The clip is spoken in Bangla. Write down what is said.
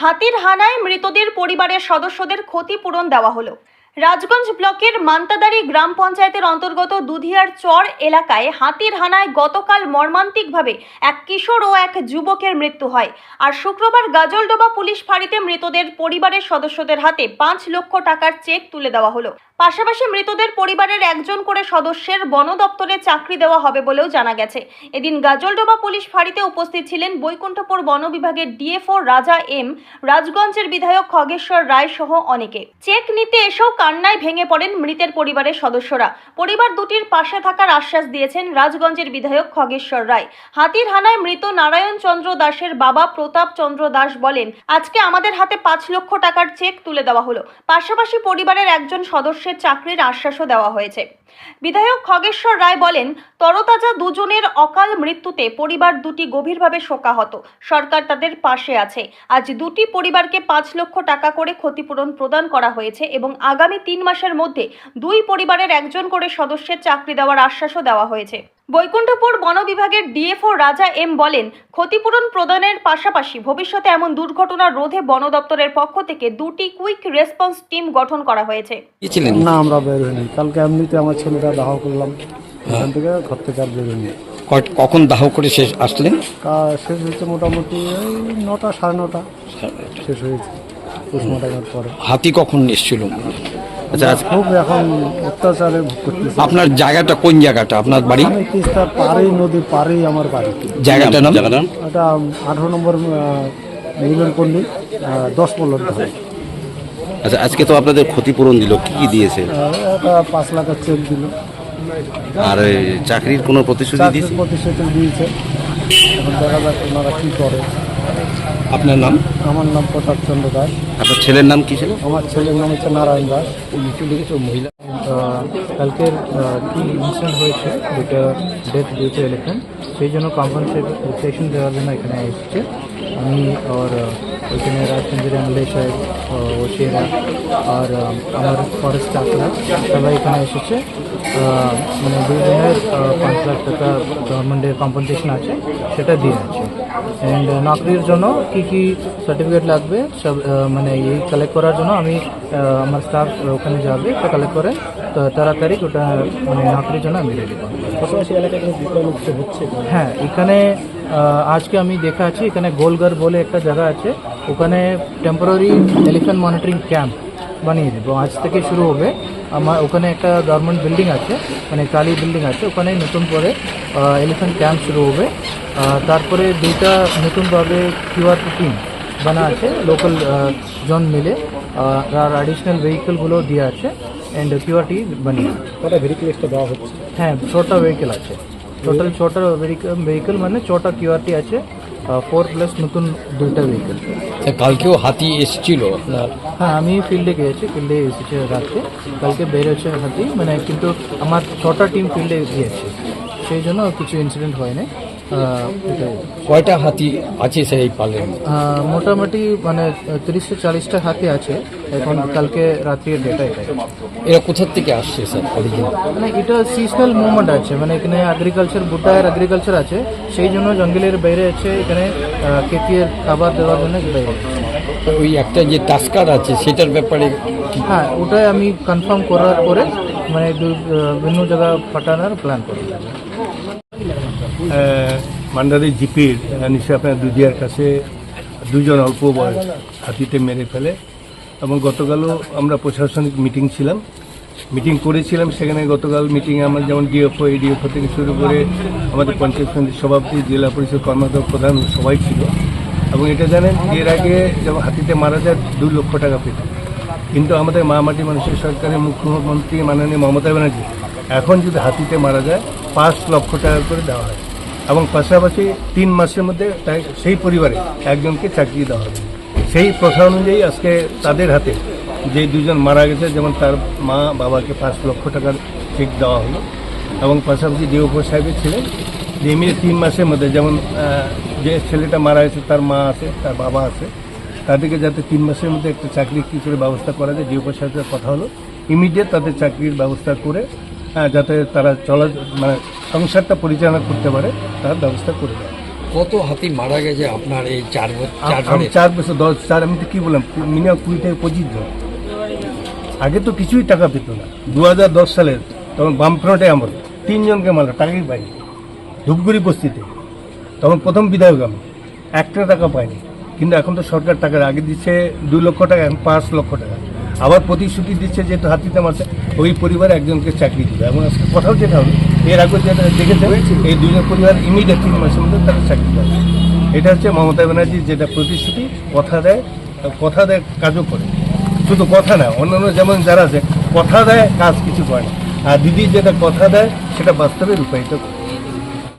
হাতির হানায় মৃতদের পরিবারের সদস্যদের ক্ষতিপূরণ দেওয়া হলো। রাজগঞ্জ ব্লকের মান্তাদারি গ্রাম পঞ্চায়েতের অন্তর্গত দুধিয়ার চর এলাকায় হাতির হানায় গতকাল মর্মান্তিকভাবে এক কিশোর ও এক যুবকের মৃত্যু হয়। আর শুক্রবার গাজলডোবা পুলিশ ফাঁড়িতে মৃতদের পরিবারের সদস্যদের হাতে পাঁচ লক্ষ টাকার চেক তুলে দেওয়া হলো। পাশাপাশি মৃতদের পরিবারের একজন করে সদস্যের বন দপ্তরে চাকরি দেওয়া হবে বলেও জানা গেছে। এদিন গাজলডোবা পুলিশ ফাঁড়িতে উপস্থিত ছিলেন বৈকুণ্ঠপুর বন বিভাগের ডিএফও রাজা এম, রাজগঞ্জের বিধায়ক খগেশ্বর রায় সহ অনেকে। চেক নিতে এসেও কান্নায় ভেঙে পড়েন মৃতের পরিবারের সদস্যরা। পরিবার দুটির পাশে থাকার আশ্বাস দিয়েছেন রাজগঞ্জের বিধায়ক খগেশ্বর রায়। হাতির হানায় মৃত নারায়ণ চন্দ্র দাসের বাবা প্রতাপ চন্দ্র দাস বলেন, আজকে আমাদের হাতে পাঁচ লক্ষ টাকার চেক তুলে দেওয়া হলো। পাশাপাশি পরিবারের একজন সদস্যের চাকরির আশ্বাসও দেওয়া হয়েছে। বিধায়ক খগেশ্বর রায় বলেন, তরতাজা দুজনের অকাল মৃত্যুতে পরিবার দুটি গভীরভাবে শোকাহত। সরকার তাদের পাশে আছে। আজ দুটি পরিবারকে পাঁচ লক্ষ টাকা করে ক্ষতিপূরণ প্রদান করা হয়েছে এবং আগামী তিন মাসের মধ্যে দুই পরিবারের একজন করে সদস্যের চাকরি দেওয়ার আশ্বাসও দেওয়া হয়েছে। বৈকুণ্ঠপুর বন বিভাগের ডিএফও রাজা এম বলেন ক্ষতিপূরণ প্রদানের পাশাপাশি ভবিষ্যতে এমন দুর্ঘটনা রোধে বন দপ্তরের পক্ষ থেকে দুটি কুইক রেসপন্স টিম গঠন করা হয়েছে। না আমরা বের হইনি। কালকে এমনিতে আমার ছেলেটা দাহ করলাম। ওখান থেকে ঘর থেকে আর বের হইনি। কখন দাহ করে শেষ আসলেন? শেষ হয়েছে মোটামুটি ওই নটা সাড়ে নটা। শেষ হয়েছে। পরে। হাতি কখন এসেছিল আচ্ছা আচ্ছা। খুব এখন অত্যাচারে করতেছে আপনার জায়গাটা কোন জায়গাটা? আপনার বাড়ি? আমি তিস্তার পাড়েই নদীর পাড়েই আমার বাড়ি। জায়গাটার নাম? এটা আঠারো নম্বর মিলন পল্লী দশ পল্লর ধরে। আচ্ছা আজকে তো আপনাদের ক্ষতিপূরণ দিল কি কি দিয়েছে? একটা পাঁচ লাখের চেক দিল। আর এই চাকরির কোনো প্রতিশ্রুতি চাকরির প্রতিশ্রুতি দিয়েছে। এখন দেখা যাক ওনারা কী করে। আপনার নাম? আমার নাম প্রতাপ চন্দ্র দাস। আপনার ছেলের নাম কি ছিল? আমার ছেলের নাম হচ্ছে নারায়ণ দাস। মহিলা? কালকের কি ইনসিডেন্ট হয়েছে যেটা ডেথ দিয়েছে এলিফেন্ট সেই জন্য কম্পনসেশন দেওয়ার জন্য এখানে এসেছে। আমি আর ওইখানে রাজচন্দ্র এমএলএ সাহেব ওসিরা আর আমার ফরেস্ট স্টাফরা সবাই এখানে এসেছে। মানে দুজনের পাঁচ লাখ টাকা গভর্নমেন্টের কম্পনসেশন আছে সেটা দিয়ে আছে। অ্যান্ড নকরির জন্য কি কি সার্টিফিকেট লাগবে? সব মানে এই কালেক্ট করার জন্য আমি আমার স্টাফ ওখানে যাবে তো কালেক্ট করে তো তাড়াতাড়ি ওটা মানে নকরির জন্য আমি রেডি করব। হ্যাঁ এখানে আজকে আমি দেখা আছি এখানে গোলঘর বলে একটা জায়গা আছে ওখানে টেম্পোরারি এলিফ্যান্ট মনিটরিং ক্যাম্প বানিয়ে দেবো। আজ থেকে শুরু হবে। আমার ওখানে একটা গভর্নমেন্ট বিল্ডিং আছে মানে কালী বিল্ডিং আছে ওখানে নতুন করে এলিফ্যান্ট ক্যাম্প শুরু হবে। তারপরে দুইটা নতুনভাবে কিউআর টিম বানা আছে লোকাল জন মিলে। আর অ্যাডিশনাল ভেহিকেলগুলো দিয়ে আছে অ্যান্ড কিউআরটি বানিয়ে। কটা দেওয়া হচ্ছে? হ্যাঁ ছোটা ভেহিকেল আছে। টোটাল ছোটা ভেহিকেল মানে ছোটা কিউআরটি আছে। ফোর প্লাস নতুন দুইটা ভেহিকেল কালকেও হাতি এসেছিল আপনার? হ্যাঁ আমি ফিল্ডে গিয়েছি ফিল্ডে এসেছি রাত্রে। কালকে বেরোচ্ছে হাতি মানে কিন্তু আমার ছটা টিম ফিল্ডে গিয়েছে। সেই জন্য কিছু ইনসিডেন্ট এটাই। কয়টা হাতি আছে সেই পালের মোটামুটি মানে তিরিশ থেকে চালিশটা হাতি আছে এখন কালকে রাত্রির ডেটা এটাই। এরা কোথার থেকে আসছে স্যার অরিজিনাল মানে এটা সিজনাল মুভমেন্ট আছে মানে এখানে এগ্রিকালচার বুড্ডায়ের এগ্রিকালচার আছে সেই জন্য জঙ্গলের বাইরে আছে এখানে আহ, খাবার দেওয়ার জন্য বাইরে। ওই একটা যে টাস্কার আছে সেটার ব্যাপারে হ্যাঁ ওটাই আমি কনফার্ম করার পরে মানে বিভিন্ন জায়গা পাঠানোর প্ল্যান করি। মান্ডারি জিপির নিশ্চয়ই আপনার দুধিয়ার কাছে দুজন অল্প বয়স হাতিতে মেরে ফেলে। এবং গতকালও আমরা প্রশাসনিক মিটিং ছিলাম। মিটিং করেছিলাম, সেখানে গতকাল মিটিংয়ে আমরা যেমন ডিএফও এডিএফও থেকে শুরু করে আমাদের পঞ্চায়েত সমিতির সভাপতি, জেলা পরিষদ কর্মাধ্যক্ষ প্রধান সবাই ছিল। এবং এটা জানেন, এর আগে যখন হাতিতে মারা যায় দুই লক্ষ টাকা পেত। কিন্তু আমাদের মা মাটি মানুষের সরকারের মুখ্যমন্ত্রী মাননীয় মমতা ব্যানার্জি, এখন যদি হাতিতে মারা যায়, পাঁচ লক্ষ টাকা করে দেওয়া হয়। এবং পাশাপাশি তিন মাসের মধ্যে সেই পরিবারে একজনকে চাকরি দেওয়া হবে। সেই প্রথা অনুযায়ী আজকে তাদের হাতে যে দুজন মারা গেছে, যেমন তার মা বাবাকে পাঁচ লক্ষ টাকার চেক দেওয়া হলো এবং পাশাপাশি যে উপর সাহেবের ছিলেন যে এমনি তিন মাসের মধ্যে যেমন যে ছেলেটা মারা গেছে, তার মা আছে, তার বাবা আছে, তাদেরকে যাতে তিন মাসের মধ্যে একটা চাকরি কী করে ব্যবস্থা করা যায়, যে উপসাহেবের কথা হলো ইমিডিয়েট তাদের চাকরির ব্যবস্থা করে যাতে তারা চলা মানে সংসারটা পরিচালনা করতে পারে তার ব্যবস্থা করে দেয়। কত হাতি মারা গেছে আপনার এই চার বছর চার বছর দশ চার আমি তো কী বললাম মিনিমাম কুড়ি থেকে পঁচিশ জন। আগে তো কিছুই টাকা পেত না। দু হাজার দশ সালে তখন বামফ্রন্টে আমল তিনজনকে মারলো টাকাই পাইনি। ধূপগুড়ি বস্তিতে। তখন প্রথম বিধায়ক আমি। একটা টাকা পাইনি। কিন্তু এখন তো সরকার টাকা আগে দিচ্ছে দুই লক্ষ টাকা এখন পাঁচ লক্ষ টাকা। আবার প্রতিশ্রুতি দিচ্ছে যেহেতু হাতিতে মারছে ওই পরিবারে একজনকে চাকরি দেবে। এবং আজকে কথাও যেটা হবে এর আগে যেটা দেখেছে এই দুজন পরিবার ইমিডিয়েট তিন মাসের মধ্যে তারা চাকরি পাবে। এটা হচ্ছে মমতা ব্যানার্জির যেটা প্রতিশ্রুতি কথা দেয় কথা দেয় কাজও করে। শুধু কথা না অন্যান্য যেমন যারা আছে কথা দেয় কাজ কিছু করে না। আর দিদি যেটা কথা দেয় সেটা বাস্তবে রূপায়িত করে।